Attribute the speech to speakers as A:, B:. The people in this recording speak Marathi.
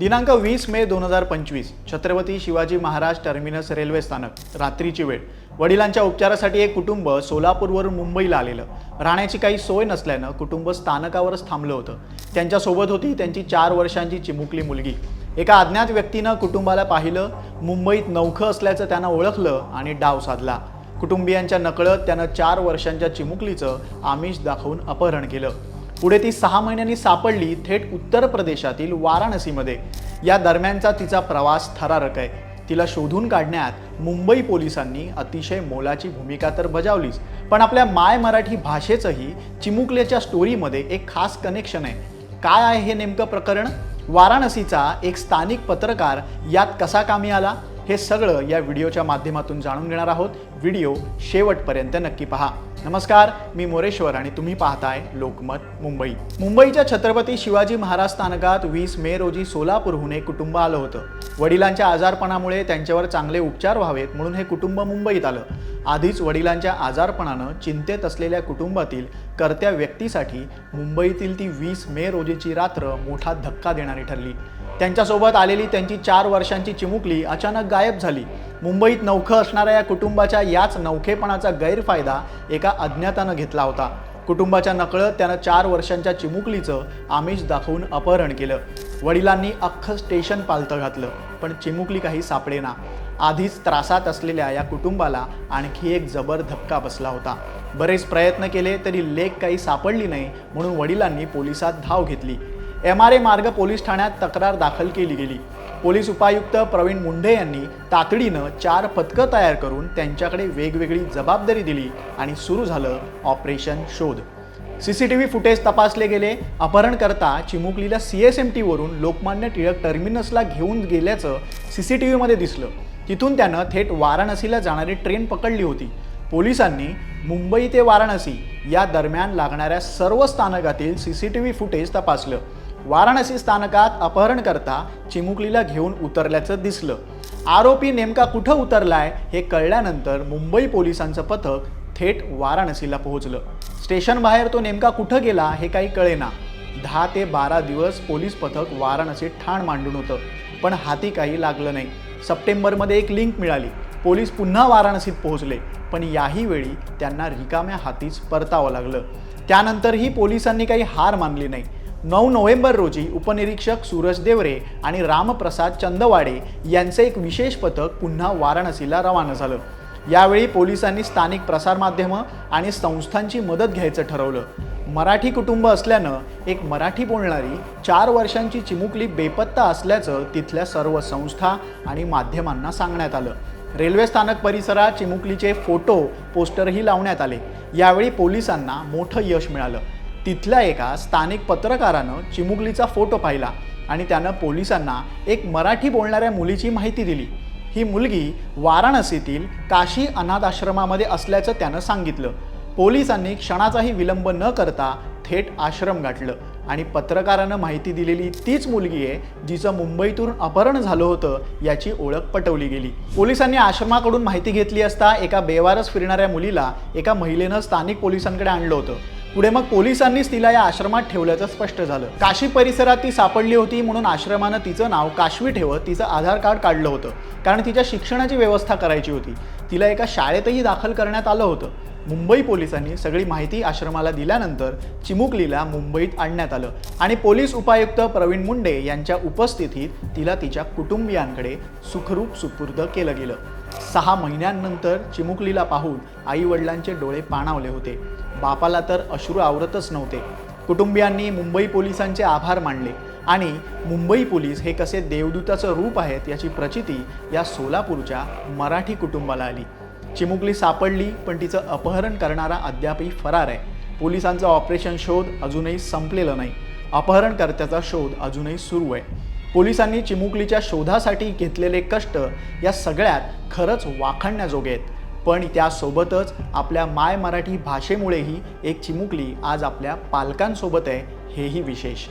A: दिनांक वीस मे दोन हजार पंचवीस छत्रपती शिवाजी महाराज टर्मिनस रेल्वे स्थानक रात्रीची वेळ. वडिलांच्या उपचारासाठी एक कुटुंब सोलापूरवरून मुंबईला आलेलं. राहण्याची काही सोय नसल्यानं कुटुंब स्थानकावरच थांबलं होतं. त्यांच्यासोबत होती त्यांची चार वर्षांची चिमुकली मुलगी. एका अज्ञात व्यक्तीनं कुटुंबाला पाहिलं मुंबईत नौखं असल्याचं त्यांना ओळखलं आणि डाव साधला. कुटुंबियांच्या नकळत त्यानं चार वर्षांच्या चिमुकलीचं आमिष दाखवून अपहरण केलं. पुढे ती सहा महिन्यांनी सापडली थेट उत्तर प्रदेशातील वाराणसीमध्ये. या दरम्यानचा तिचा प्रवास थरारक आहे. तिला शोधून काढण्यात मुंबई पोलिसांनी अतिशय मोलाची भूमिका तर बजावलीच पण आपल्या माय मराठी भाषेचंही चिमुकल्याच्या स्टोरीमध्ये एक खास कनेक्शन आहे. काय आहे हे नेमकं प्रकरण? वाराणसीचा एक स्थानिक पत्रकार यात कसा कामी आला? हे सगळं या व्हिडिओच्या माध्यमातून जाणून घेणार आहोत. व्हिडिओ शेवटपर्यंत नक्की पहा. नमस्कार मी मोरेश्वर आणि तुम्ही पाहताय लोकमत मुंबई. मुंबईच्या छत्रपती शिवाजी महाराज स्थानकात वीस मे रोजी सोलापूरहून एक कुटुंब आलं होतं. वडिलांच्या आजारपणामुळे त्यांच्यावर चांगले उपचार व्हावेत म्हणून हे कुटुंब मुंबईत आलं. आधीच वडिलांच्या आजारपणानं चिंतेत असलेल्या कुटुंबातील कर्त्या व्यक्तीसाठी मुंबईतील ती वीस मे रोजीची रात्र मोठा धक्का देणारी ठरली. त्यांच्यासोबत आलेली त्यांची चार वर्षांची चिमुकली अचानक गायब झाली. मुंबईत नौखं असणाऱ्या या कुटुंबाच्या याच नौखेपणाचा गैरफायदा एका अज्ञातानं घेतला होता. कुटुंबाच्या नकळत त्यानं चार वर्षांच्या चिमुकलीचं आमिष दाखवून अपहरण केलं. वडिलांनी अख्खं स्टेशन पालतं घातलं पण चिमुकली काही सापडेना आधीच त्रासात असलेल्या या कुटुंबाला आणखी एक जबर धक्का बसला होता. बरेच प्रयत्न केले तरी लेख काही सापडली नाही म्हणून वडिलांनी पोलिसात धाव घेतली. एम आर ए मार्ग पोलीस ठाण्यात तक्रार दाखल केली गेली. पोलीस उपायुक्त प्रवीण मुंढे यांनी तातडीनं चार पथकं तयार करून त्यांच्याकडे वेगवेगळी जबाबदारी दिली आणि सुरू झालं ऑपरेशन शोध. C C T V footage तपासले गेले. अपहरणकर्ता चिमुकलीला सी एस एम टीवरून लोकमान्य टिळक टर्मिनसला घेऊन गेल्याचं सी सी टी व्हीमध्ये दिसलं. तिथून त्यानं थेट वाराणसीला जाणारी ट्रेन पकडली होती. पोलिसांनी मुंबई ते वाराणसी या दरम्यान लागणाऱ्या सर्व स्थानकातील C C T V footage तपासलं. वाराणसी स्थानकात अपहरणकर्ता चिमुकलीला घेऊन उतरल्याचं दिसलं. आरोपी नेमका कुठं उतरलाय हे कळल्यानंतर मुंबई पोलिसांचं पथक थेट वाराणसीला पोहोचलं. स्टेशन बाहेर तो नेमका कुठं गेला हे काही कळेना. दहा ते बारा दिवस पोलीस पथक वाराणसीत ठाण मांडून होतं पण हाती काही लागलं नाही. सप्टेंबरमध्ये एक लिंक मिळाली. पोलीस पुन्हा वाराणसीत पोहोचले पण याही वेळी त्यांना रिकाम्या हातीच परतावं लागलं. त्यानंतरही पोलिसांनी काही हार मानली नाही. नऊ नोव्हेंबर रोजी उपनिरीक्षक सूरज देवरे आणि रामप्रसाद चंदवाडे यांचे एक विशेष पथक पुन्हा वाराणसीला रवाना झालं. यावेळी पोलिसांनी स्थानिक प्रसारमाध्यमं आणि संस्थांची मदत घ्यायचं ठरवलं. मराठी कुटुंब असल्यानं एक मराठी बोलणारी चार वर्षांची चिमुकली बेपत्ता असल्याचं तिथल्या सर्व संस्था आणि माध्यमांना सांगण्यात आलं. रेल्वे स्थानक परिसरात चिमुकलीचे फोटो पोस्टरही लावण्यात आले. यावेळी पोलिसांना मोठं यश मिळालं. तिथल्या एका स्थानिक पत्रकारानं चिमुकलीचा फोटो पाहिला आणि त्यानं पोलिसांना एक मराठी बोलणाऱ्या मुलीची माहिती दिली. ही मुलगी वाराणसीतील काशी अनाथ आश्रमामध्ये असल्याचं त्यानं सांगितलं. पोलिसांनी क्षणाचाही विलंब न करता थेट आश्रम गाठलं आणि पत्रकारानं माहिती दिलेली तीच मुलगी आहे जिचं मुंबईतून अपहरण झालं होतं याची ओळख पटवली गेली. पोलिसांनी आश्रमाकडून माहिती घेतली असता एका बेवारस फिरणाऱ्या मुलीला एका महिलेनं स्थानिक पोलिसांकडे आणलं होतं. पुढे मग पोलिसांनीच तिला या आश्रमात ठेवल्याचं स्पष्ट झालं. काशी परिसरात ती सापडली होती म्हणून आश्रमानं तिचं नाव काशवी ठेवत तिचं आधार कार्ड काढलं होतं. कारण तिच्या शिक्षणाची व्यवस्था करायची होती. तिला एका शाळेतही दाखल करण्यात आलं होतं. मुंबई पोलिसांनी सगळी माहिती आश्रमाला दिल्यानंतर चिमुकलीला मुंबईत आणण्यात आलं. आणि पोलीस उपायुक्त प्रवीण मुंडे यांच्या उपस्थितीत तिला तिच्या कुटुंबियांकडे सुखरूप सुपूर्द केलं गेलं. सहा महिन्यांनंतर चिमुकलीला पाहून आई वडिलांचे डोळे पाणावले होते. बापाला तर अश्रू आवरतच नव्हते. कुटुंबियांनी मुंबई पोलिसांचे आभार मानले. आणि मुंबई पोलीस हे कसे देवदूताचं रूप आहेत याची प्रचिती या सोलापूरच्या मराठी कुटुंबाला आली. चिमुकली सापडली पण तिचं अपहरण करणारा अद्यापही फरार आहे. पोलिसांचं ऑपरेशन शोध अजूनही संपलेलं नाही. अपहरणकर्त्याचा शोध अजूनही सुरू आहे. पोलिसांनी चिमुकलीच्या शोधासाठी घेतलेले कष्ट या सगळ्यात खरंच वाखाणण्याजोगे आहेत. पण त्यासोबतच आपल्या माय मराठी भाषेमुळेही एक चिमुकली आज आपल्या पालकांसोबत आहे हेही विशेष.